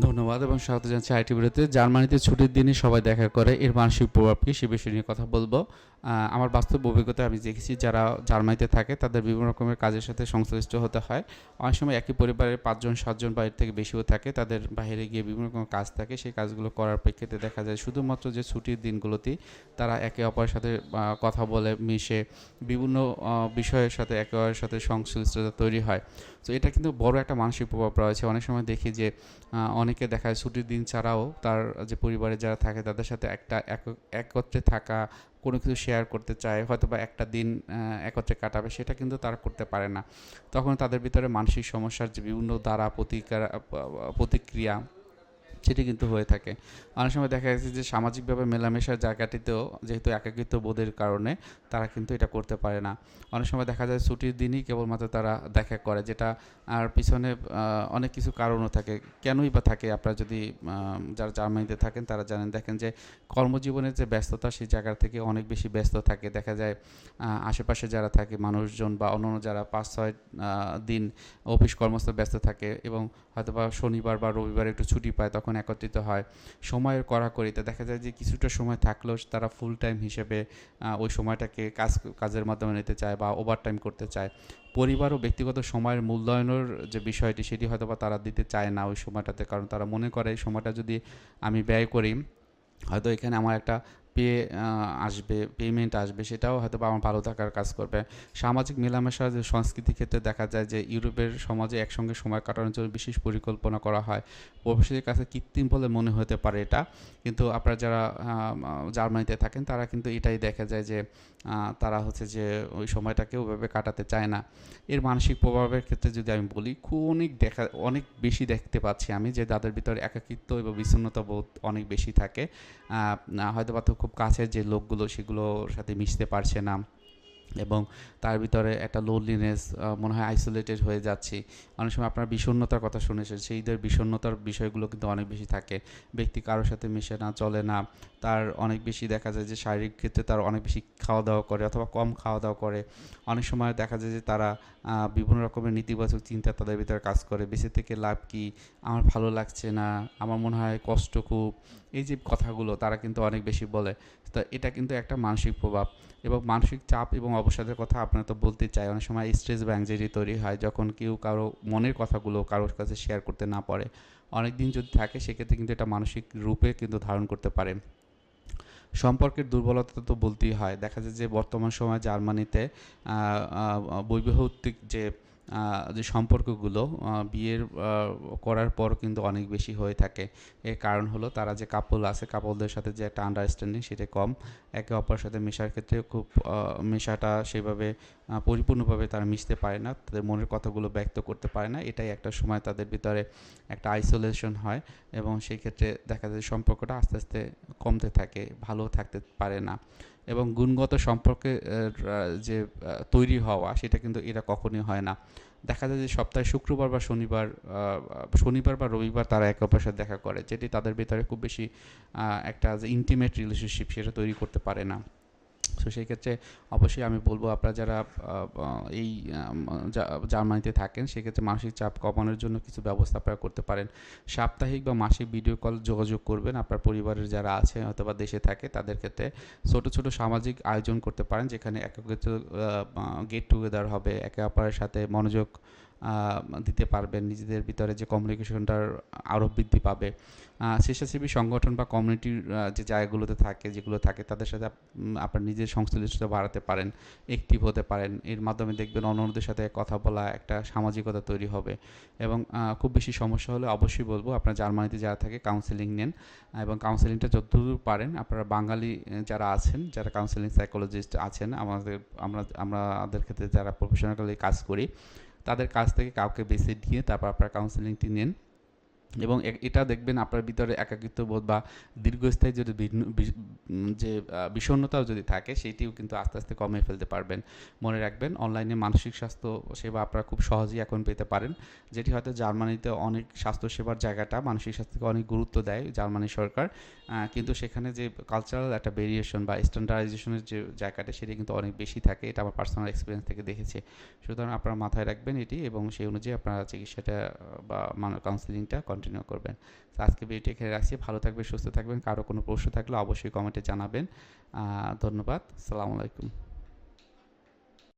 ধন্যবাদ এবং স্বাগত জানাচ্ছি আইটি বিরতিতে জার্মানিতে ছুটির দিনে সবাই দেখা করে এর মানসিক প্রভাব কি সে বিষয় নিয়ে কথা বলব। আমার বাস্তব অভিজ্ঞতা আমি দেখেছি যারা জার্মানিতে থাকে তাদের বিভিন্ন রকমের কাজের সাথে সংশ্লিষ্ট হতে হয়। অনেক সময় একই পরিবারের পাঁচজন, সাতজন বা এর থেকে বেশিও থাকে, তাদের বাইরে গিয়ে বিভিন্ন রকম কাজ থাকে, সেই কাজগুলো করার প্রেক্ষিতে দেখা যায় শুধুমাত্র যে ছুটির দিনগুলোতেই তারা একে অপরের সাথে কথা বলে, মিশে বিভিন্ন বিষয়ের সাথে একে অপরের সাথে সংশ্লিষ্টতা তৈরি হয়। তো এটা কিন্তু বড় একটা মানসিক প্রভাব রয়েছে। অনেক সময় দেখি যে অনেকে দেখায় ছুটির দিন ছাড়াও তার যে পরিবারে যারা থাকে তাদের সাথে একটা এক- একত্রে থাকা, কোনো কিছু শেয়ার করতে চায় হয়তো বা একটা দিন একত্রে কাটাবে, সেটা কিন্তু তারা করতে পারে না। তখন তাদের ভিতরে মানসিক সমস্যার যে বিভিন্ন দ্বারা প্রতিকার প্রতিক্রিয়া সেটি কিন্তু হয়ে থাকে। অনেক সময় দেখা যাচ্ছে যে সামাজিকভাবে মেলামেশার জায়গাটিতেও যেহেতু একাকিত্ব বোধের কারণে তারা কিন্তু এটা করতে পারে না। অনেক সময় দেখা যায় ছুটির দিনই কেবলমাত্র তারা দেখা করে, যেটা আর পিছনে অনেক কিছু কারণও থাকে। কেনই বা থাকে? আপনারা যদি যারা জার্মানিতে থাকেন তারা জানেন, দেখেন যে কর্মজীবনের যে ব্যস্ততা সেই জায়গা থেকে অনেক বেশি ব্যস্ত থাকে। দেখা যায় আশেপাশে যারা থাকে মানুষজন বা অন্য যারা পাঁচ, ছয় দিন অফিস কর্মস্থলে ব্যস্ত থাকে এবং হয়তোবা শনিবার বা রবিবার একটু ছুটি পায়, তখন একত্রিত হয় সময়ের কড়াকড়িতে দেখা যায় যে কিছুটা সময় থাকলেও তারা ফুল টাইম হিসেবে ওই সময়টাকে কাজ, কাজের মাধ্যমে নিতে চায় বা ওভার টাইম করতে চায়। পরিবার ও ব্যক্তিগত সময়ের মূল্যায়নের যে বিষয়টি, সেটি হয়তো বা তারা দিতে চায় না ওই সময়টাতে। কারণ তারা মনে করে সময়টা যদি আমি ব্যয় করি, হয়তো এখানে আমার একটা পে আসবে পেমেন্ট আসবে, সেটাও হয়তো বা আমার ভালো থাকার কাজ করবে। সামাজিক মেলামেশার যে সংস্কৃতির ক্ষেত্রে দেখা যায় যে ইউরোপের সমাজে একসঙ্গে সময় কাটানোর জন্য বিশেষ পরিকল্পনা করা হয়। প্রবাসীদের কাছে কৃত্রিম বলে মনে হতে পারে এটা। কিন্তু আপনারা যারা জার্মানিতে থাকেন, তারা কিন্তু এটাই দেখা যায় যে তারা হচ্ছে যে ওই সময়টাকে ওইভাবে কাটাতে চায় না। এর মানসিক প্রভাবের ক্ষেত্রে যদি আমি বলি খুব অনেক দেখা, অনেক বেশি দেখতে পাচ্ছি আমি যে তাদের ভিতরে একাকিত্ব এবং বিষণ্ণতা বোধ অনেক বেশি থাকে। হয়তো বা খুব কাছের যে লোকগুলো সেগুলোর সাথে মিশতে পারছে না। এবং তার ভিতরে একটা লোনলিনেস মনে হয় আইসোলেটেড হয়ে যাচ্ছি। অনেক সময় আপনার বিষণ্ণতার কথা শুনেছেন সেইদের বিষণ্ণতার বিষয়গুলো কিন্তু অনেক বেশি থাকে। ব্যক্তি কারোর সাথে মিশে না, চলে না, তার অনেক বেশি দেখা যায় যে শারীরিক ক্ষেত্রে তার অনেক বেশি খাওয়া দাওয়া করে অথবা কম খাওয়া দাওয়া করে। অনেক সময় দেখা যায় যে তারা বিভিন্ন রকমের নেতিবাচক চিন্তা তাদের ভিতরে কাজ করে। বেঁচে থেকে লাভ কি? আমার ভালো লাগছে না, আমার মনে হয় কষ্ট খুব। এই যে কথাগুলো তারা কিন্তু অনেক বেশি বলে। তো এটা কিন্তু একটা মানসিক প্রভাব এবং মানসিক চাপ এবং অবসাদের কথা আপনারা তো বলতে চাই। অনেক সময় স্ট্রেস বা অ্যাংজাইটি তৈরি হয়, যখন কেউ কারও মনের কথাগুলো কারোর কাছে শেয়ার করতে না পারে অনেক দিন যদি থাকে, সেক্ষেত্রে কিন্তু এটা মানসিক রূপে কিন্তু ধারণ করতে পারে। সম্পর্কের দুর্বলতা তো বলতেই হয়। দেখা যায় যে বর্তমান সময় জার্মানিতে বৈবাহিক যে যে সম্পর্কগুলো বিয়ের করার পর কিন্তু অনেক বেশি হয়ে থাকে। এর কারণ হলো তারা যে কাপল আছে কাপলদের সাথে যে একটা আন্ডারস্ট্যান্ডিং সেটা কম। একে অপরের সাথে মেশার ক্ষেত্রে খুব মেশাটা সেভাবে পরিপূর্ণভাবে তারা মিশতে পারে না, তাদের মনের কথাগুলো ব্যক্ত করতে পারে না। এটাই একটা সময় তাদের ভিতরে একটা আইসোলেশন হয় এবং সেই ক্ষেত্রে দেখা যায় সম্পর্কটা আস্তে আস্তে কমতে থাকে, ভালো থাকতে পারে না। এবং গুণগত সম্পর্কে যে তৈরি হওয়া, সেটা কিন্তু এরা কখনোই হয় না। দেখা যায় যে সপ্তাহে শুক্রবার বা শনিবার শনিবার বা রবিবার তারা একে অপরের সাথে দেখা করে, যেটি তাদের ভেতরে খুব বেশি একটা যে ইন্টিমেট রিলেশনশিপ সেটা তৈরি করতে পারে না। তো সেই ক্ষেত্রে অবশ্যই আমি বলব আপনারা যারা এই জার্মানিতে থাকেন সেক্ষেত্রে মানসিক চাপ কমানোর জন্য কিছু ব্যবস্থা আপনারা করতে পারেন। সাপ্তাহিক বা মাসিক ভিডিও কল যোগাযোগ করবেন। আপনার পরিবারের যারা আছে, অথবা দেশে থাকে, তাদের ক্ষেত্রে ছোট ছোট সামাজিক আয়োজন করতে পারেন, যেখানে একত্রিত গেট টুগেদার হবে, একে অপরের সাথে মনোযোগ দিতে পারবেন। নিজেদের ভিতরে যে কমিউনিকেশনটার আরও বৃদ্ধি পাবে। স্বেচ্ছাসেবী সংগঠন বা কমিউনিটির যে জায়গাগুলোতে থাকে, যেগুলো থাকে, তাদের সাথে আপ- আপনার নিজের সংশ্লিষ্টতা বাড়াতে পারেন অ্যাক্টিভ হতে পারেন। এর মাধ্যমে দেখবেন অন্যদের সাথে কথা বলা একটা সামাজিকতা তৈরি হবে এবং খুব বেশি সমস্যা হলে অবশ্যই বলব, আপনার জার্মানিতে যারা থাকে কাউন্সেলিং নেন। এবং কাউন্সেলিংটা যতদূর পারেন, আপনারা বাঙালি যারা আছেন, যারা কাউন্সেলিং সাইকোলজিস্ট আছেন, আমাদের, আমরা আমরা আমাদের ক্ষেত্রে যারা প্রফেশনালি কাজ করি তাদের কাছ থেকে কাউকে বেছে দিয়ে তারপর আপনার কাউন্সেলিংটি নেন। এবং এটা দেখবেন আপনার ভিতরে একাকিত্ব বোধ বা দীর্ঘস্থায়ী যদি যে বিষণ্ণতাও যদি থাকে সেটিও কিন্তু আস্তে আস্তে কমিয়ে ফেলতে পারবেন। মনে রাখবেন অনলাইনে মানসিক স্বাস্থ্য সেবা আপনারা খুব সহজেই এখন পেতে পারেন, যেটি হয়তো জার্মানিতে অনেক স্বাস্থ্যসেবার জায়গাটা মানসিক স্বাস্থ্যকে অনেক গুরুত্ব দেয় জার্মানি সরকার। কিন্তু সেখানে যে কালচারাল একটা ভেরিয়েশন বা স্ট্যান্ডার্ডাইজেশনের যে জায়গাটা, সেটি কিন্তু অনেক বেশি থাকে। এটা আমার পার্সোনাল এক্সপিরিয়েন্স থেকে দেখেছি। সুতরাং আপনারা মাথায় রাখবেন এটি এবং সেই অনুযায়ী আপনারা চিকিৎসাটা বা কাউন্সিলিংটা কন্টিনিউ কন্টিনিউ করবেন। তো আজকে ভিডিওটি এখানে রাখছি। ভালো থাকবেন, সুস্থ থাকবেন। কারও কোনো প্রশ্ন থাকলে অবশ্যই কমেন্টে জানাবেন। ধন্যবাদ। সালামু আলাইকুম।